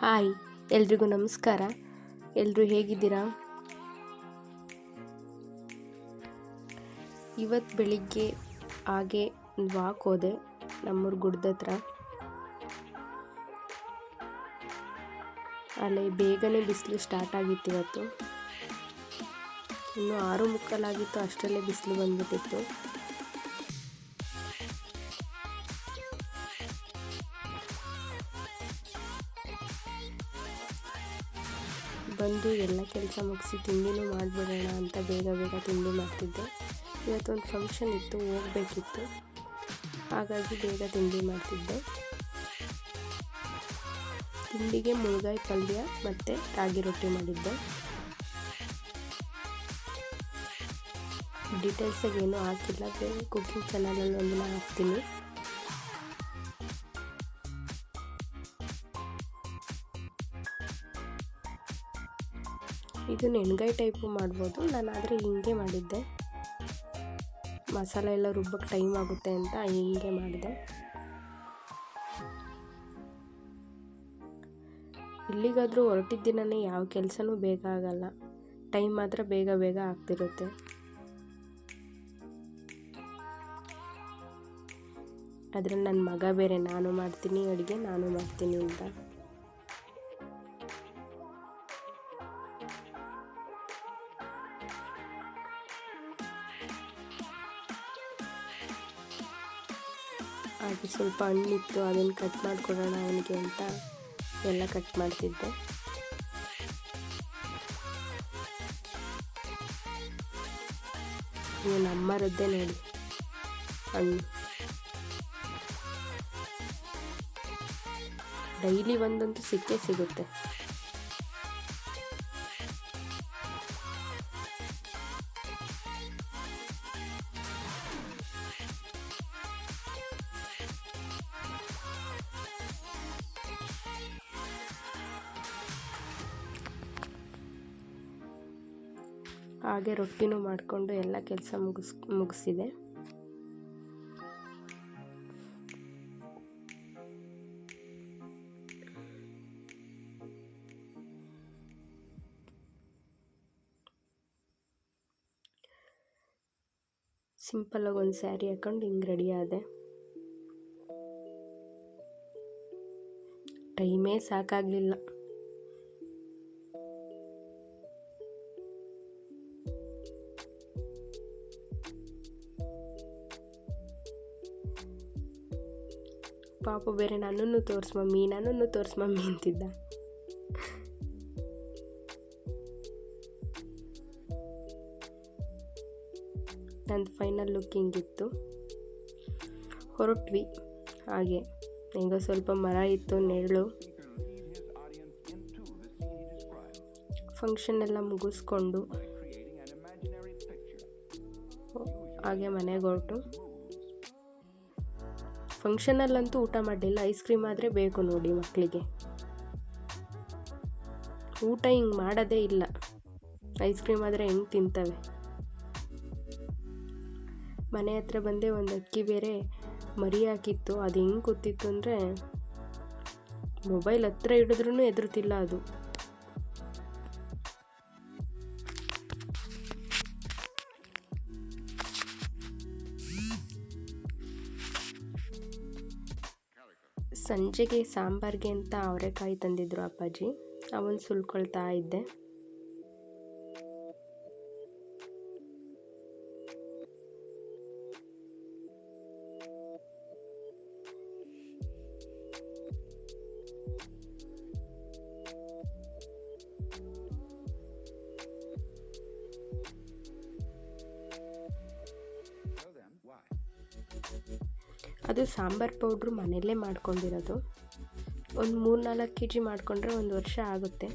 Hi, ಎಲ್ರಿಗೂ ನಮಸ್ಕಾರ. ಎಲ್ಲರೂ ಹೇಗಿದ್ದೀರಾ? ಇವತ್ತು ಬೆಳಿಗ್ಗೆ ಹಾಗೆ ವಾಕ್ ಹೋದೆ ನಮ್ಮೂರ ಗುಡ್ದ ಹತ್ರ. ಅಲ್ಲಿ ಬೇಗನೆ ಬಿಸಿಲು ಸ್ಟಾರ್ಟ್ ಆಗಿತ್ತು ಇವತ್ತು. ಇನ್ನು ಆರು ಮುಕ್ಕಾಲಾಗಿತ್ತು ಅಷ್ಟರಲ್ಲೇ ಬಿಸಿಲು ಬಂದ್ಬಿಟ್ಟಿತ್ತು. ಬಂದು ಎಲ್ಲ ಕೆಲಸ ಮುಗಿಸಿ ತಿಂಡಿನೂ ಮಾಡಿಬಿಡೋಣ ಅಂತ ಬೇಗ ಬೇಗ ತಿಂಡಿ ಮಾಡ್ತಿದ್ದೆ. ಇವತ್ತೊಂದು ಫಂಕ್ಷನ್ ಇತ್ತು, ಹೋಗಬೇಕಿತ್ತು. ಹಾಗಾಗಿ ಬೇಗ ತಿಂಡಿ ಮಾಡ್ತಿದ್ದೆ. ತಿಂಡಿಗೆ ಮುಳುಗಾಯಿ ಪಲ್ಯ ಮತ್ತು ರಾಗಿ ರೊಟ್ಟಿ ಮಾಡಿದ್ದೆ. ಡೀಟೇಲ್ಸಾಗಿ ಏನೂ ಹಾಕಿಲ್ಲ, ಬೇರೆ ಕುಕ್ಕಿಂಗ್ ಚಾನಲಲ್ಲಿ ಒಂದಿನ ಹಾಕ್ತೀನಿ. ಇದು ನೆಣ್ಗಾಯಿ ಟೈಪು ಮಾಡ್ಬೋದು. ನಾನು ಆದರೆ ಹಿಂಗೆ ಮಾಡಿದ್ದೆ. ಮಸಾಲೆ ಎಲ್ಲ ರುಬ್ಬಕ್ಕೆ ಟೈಮ್ ಆಗುತ್ತೆ ಅಂತ ಹಿಂಗೆ ಮಾಡಿದೆ. ಇಲ್ಲಿಗಾದರೂ ಹೊರಟಿದ್ದ ದಿನನೇ ಯಾವ ಕೆಲಸನೂ ಬೇಗ ಆಗಲ್ಲ. ಟೈಮ್ ಮಾತ್ರ ಬೇಗ ಬೇಗ ಆಗ್ತಿರುತ್ತೆ. ಆದರೆ ನನ್ನ ಮಗ ಬೇರೆ, ನಾನು ಮಾಡ್ತೀನಿ, ಅಡುಗೆ, ನಾನು ಮಾಡ್ತೀನಿ ಅಂತ. ಹಾಗೆ ಸ್ವಲ್ಪ ಹಣ್ಣಿತ್ತು, ಅದನ್ನು ಕಟ್ ಮಾಡಿಕೊಡೋಣ ಅವನಿಗೆ ಅಂತ ಎಲ್ಲ ಕಟ್ ಮಾಡ್ತಿದ್ದೆ. ನಮ್ಮರದ್ದೇ ನೋಡಿ. ಹಣ್ಣು ಡೈಲಿ ಒಂದಂತೂ ಸಿಕ್ಕೇ ಸಿಗುತ್ತೆ. ಹಾಗೆ ರೊಟ್ಟಿನೂ ಮಾಡಿಕೊಂಡು ಎಲ್ಲ ಕೆಲಸ ಮುಗಿಸ್, ಮುಗಿಸಿದೆ. ಸಿಂಪಲಾಗಿ ಒಂದು ಸ್ಯಾರಿ ಹಾಕೊಂಡು ಹಿಂಗೆ ರೆಡಿ ಆದೆ. ಟೈಮೇ ಸಾಕಾಗಲಿಲ್ಲ. ಪಾಪು ಬೇರೆ ನನ್ನನ್ನು ತೋರಿಸ್ ಮಮ್ಮಿ ನನ್ನನ್ನು ತೋರಿಸ್ ಮಮ್ಮಿ ಅಂತಿದ್ದ. ನಂದು ಫೈನಲ್ ಲುಕ್ಕಿಂಗ್ ಇತ್ತು ಹೊರಟ್ವಿ. ಹಾಗೆ, ಹೆಂಗ ಸ್ವಲ್ಪ ಮರ ಇತ್ತು, ನೆರಳು. ಫಂಕ್ಷನ್ ಎಲ್ಲ ಮುಗಿಸ್ಕೊಂಡು, ಹಾಗೆ ಮನೆಗೆ ಹೊರಟು. ಫಂಕ್ಷನಲ್ಲಂತೂ ಊಟ ಮಾಡಲಿಲ್ಲ. ಐಸ್ ಕ್ರೀಮ್ ಆದರೆ ಬೇಕು ನೋಡಿ ಮಕ್ಕಳಿಗೆ ಊಟ ಹಿಂಗೆ ಮಾಡೋದೇ ಇಲ್ಲ. ಐಸ್ ಕ್ರೀಮ್ ಆದರೆ ಹೆಂಗೆ ತಿಂತವೆ? ಮನೆ ಹತ್ರ ಬಂದೆ ಒಂದು ಅಕ್ಕಿ ಬೇರೆ ಮರಿ ಹಾಕಿತ್ತು. ಅದು ಹೆಂಗೆ ಕೂತಿತ್ತು ಅಂದರೆ ಮೊಬೈಲ್ ಹತ್ರ ಹಿಡಿದ್ರೂ ಎದುರುತ್ತಿಲ್ಲ ಅದು. ಸಂಜೆಗೆ ಸಾಂಬಾರಿಗೆ ಅಂತ ಅವರೆಕಾಯಿ ತಂದಿದ್ರು ಅಪ್ಪಾಜಿ. ಅವನು ಸುಲ್ಕೊಳ್ತಾ ಇದ್ದೆ. ಅದು ಸಾಂಬಾರು ಪೌಡ್ರು ಮನೆಯಲ್ಲೇ ಮಾಡ್ಕೊಂಡಿರೋದು. ಒಂದು ಮೂರು ನಾಲ್ಕು ಕೆ ಜಿ ಮಾಡಿಕೊಂಡ್ರೆ ಒಂದು ವರ್ಷ ಆಗುತ್ತೆ.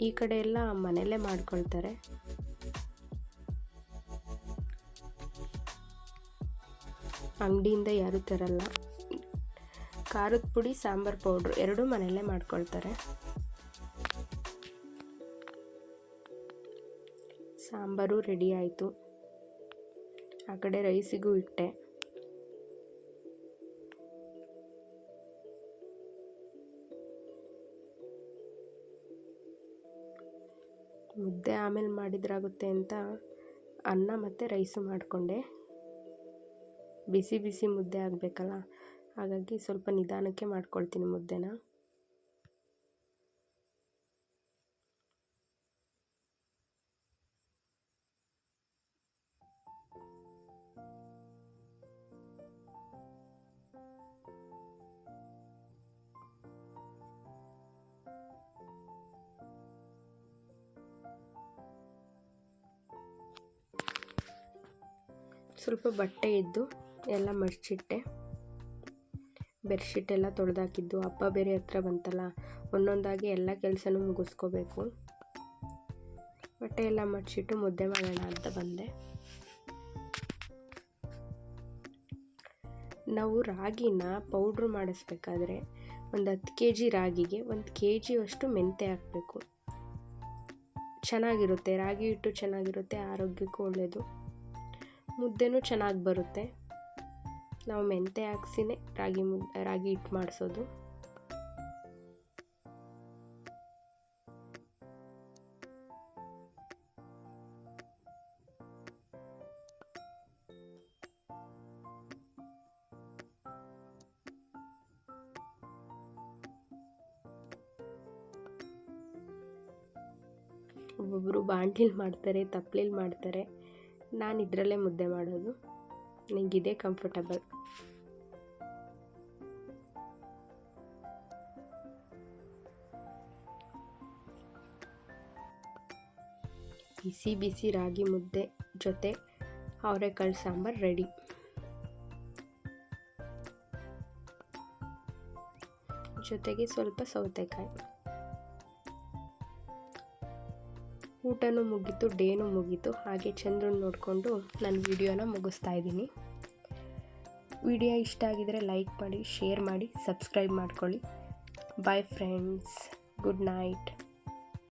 ಈ ಕಡೆ ಎಲ್ಲ ಮನೆಯಲ್ಲೇ ಮಾಡ್ಕೊಳ್ತಾರೆ. ಅಂಗಡಿಯಿಂದ ಯಾರೂ ತರಲ್ಲ. ಖಾರದ ಪುಡಿ, ಸಾಂಬಾರು ಪೌಡ್ರ್ ಎರಡೂ ಮನೆಯಲ್ಲೇ ಮಾಡ್ಕೊಳ್ತಾರೆ. ಸಾಂಬಾರು ರೆಡಿ ಆಯಿತು. ಆ ಕಡೆ ರೈಸಿಗೂ ಇಟ್ಟೆ. ಮುದ್ದೆ ಆಮೇಲೆ ಮಾಡಿದ್ರಾಗುತ್ತೆ ಅಂತ ಅನ್ನ ಮತ್ತು ರೈಸು ಮಾಡಿಕೊಂಡೆ. ಬಿಸಿ ಬಿಸಿ ಮುದ್ದೆ ಆಗಬೇಕಲ್ಲ, ಹಾಗಾಗಿ ಸ್ವಲ್ಪ ನಿಧಾನಕ್ಕೆ ಮಾಡ್ಕೊಳ್ತೀನಿ ಮುದ್ದೆನ. ಸ್ವಲ್ಪ ಬಟ್ಟೆ ಇದ್ದು ಎಲ್ಲ ಮಡಚಿಟ್ಟೆ. ಬೆಡ್ಶೀಟ್ ಎಲ್ಲ ತೊಳೆದಾಕಿದ್ದು ಹಬ್ಬ ಬೇರೆ ಹತ್ರ ಬಂತಲ್ಲ, ಒಂದೊಂದಾಗಿ ಎಲ್ಲ ಕೆಲಸನೂ ಮುಗಿಸ್ಕೋಬೇಕು. ಬಟ್ಟೆ ಎಲ್ಲ ಮಡಚಿಟ್ಟು ಮುದ್ದೆ ಮಾಡೋಣ ಅಂತ ಬಂದೆ. ನಾವು ರಾಗಿನ ಪೌಡ್ರ್ ಮಾಡಿಸ್ಬೇಕಾದ್ರೆ ಒಂದು ಹತ್ತು ಕೆ ಜಿ ರಾಗಿಗೆ ಒಂದು ಕೆ ಜಿಯಷ್ಟು ಮೆಂತೆ ಹಾಕಬೇಕು. ಚೆನ್ನಾಗಿರುತ್ತೆ, ರಾಗಿ ಹಿಟ್ಟು ಚೆನ್ನಾಗಿರುತ್ತೆ, ಆರೋಗ್ಯಕ್ಕೂ ಒಳ್ಳೆಯದು ಮುದ್ದೆನೂ ಚೆನ್ನಾಗಿ ಬರುತ್ತೆ. ನಾವು ಮೆಂತೆ ಹಾಕ್ಸಿನೇ ರಾಗಿ ಮುದ್ದೆ, ರಾಗಿ ಹಿಟ್ಟು ಮಾಡಿಸೋದು. ಒಬ್ಬೊಬ್ಬರು ಬಾಂಡ್ಲಿಲಿ ಮಾಡ್ತಾರೆ, ತಪ್ಲೆಲಿ ಮಾಡ್ತಾರೆ. ನಾನು ಇದರಲ್ಲೇ ಮುದ್ದೆ ಮಾಡೋದು. ನನಗಿದೆ ಕಂಫರ್ಟಬಲ್ ಬಿಸಿ ಬಿಸಿ ರಾಗಿ ಮುದ್ದೆ ಜೊತೆ ಅವರೆಕಾಳು ಸಾಂಬಾರು ರೆಡಿ ಜೊತೆಗೆ ಸ್ವಲ್ಪ ಸೌತೆಕಾಯಿ. ಊಟನೂ ಮುಗೀತು, ಡೇನೂ ಮುಗೀತು. ಹಾಗೆ ಚಂದ್ರನ ನೋಡಿಕೊಂಡು ನಾನು ವಿಡಿಯೋನ ಮುಗಿಸ್ತಾ ಇದ್ದೀನಿ. ವಿಡಿಯೋ ಇಷ್ಟ ಆಗಿದರೆ ಲೈಕ್ ಮಾಡಿ, ಶೇರ್ ಮಾಡಿ, ಸಬ್ಸ್ಕ್ರೈಬ್ ಮಾಡ್ಕೊಳ್ಳಿ. Bye friends good night